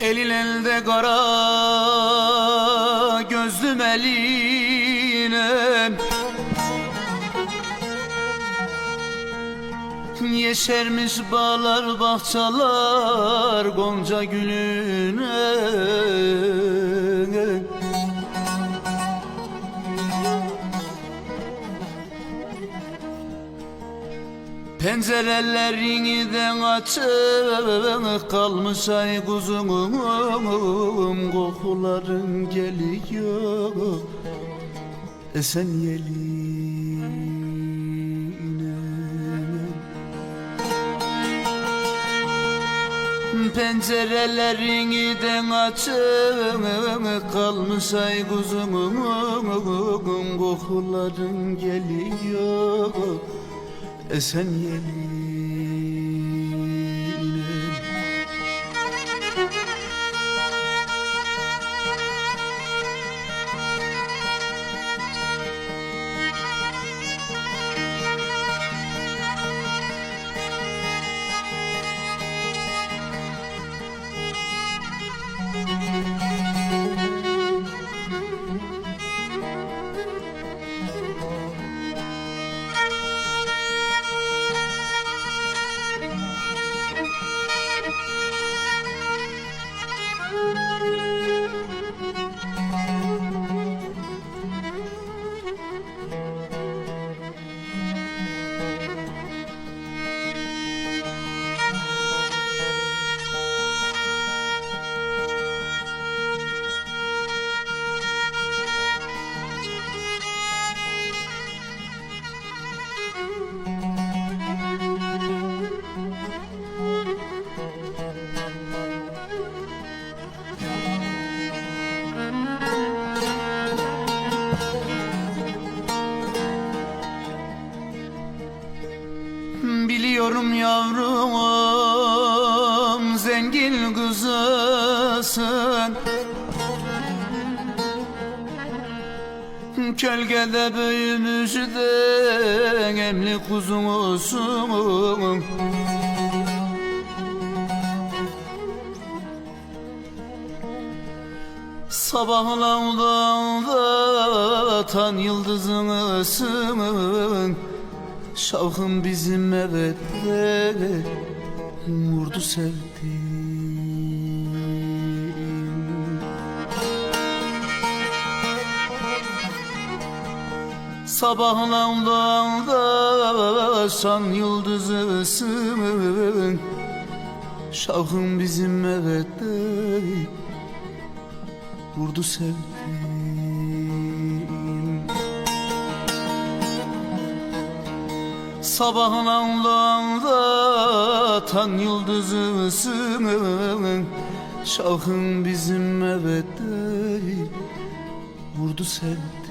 Elin elde kara gözlüm eline. Yeşermiş bağlar bahçalar gonca gülüne Pencerelerinden açık kalmış ay kuzum. Kokuların geliyor. Esen yeline. Pencerelerinden açık kalmış ay kuzum. Kokuların geliyor esen yeline Biliyorum yavrum zengin kızısın. Kölgede büyümüş de emli kuzumusun Sabahlarda tan yıldızımısın Şavkın bizim evette vurdu sevdim Sabahlarda şan yıldızısın. Şavkın bizim evette vurdu sevdim Sabahın anlamda tan yıldızısın Şahın bizim evette vurdu sevdim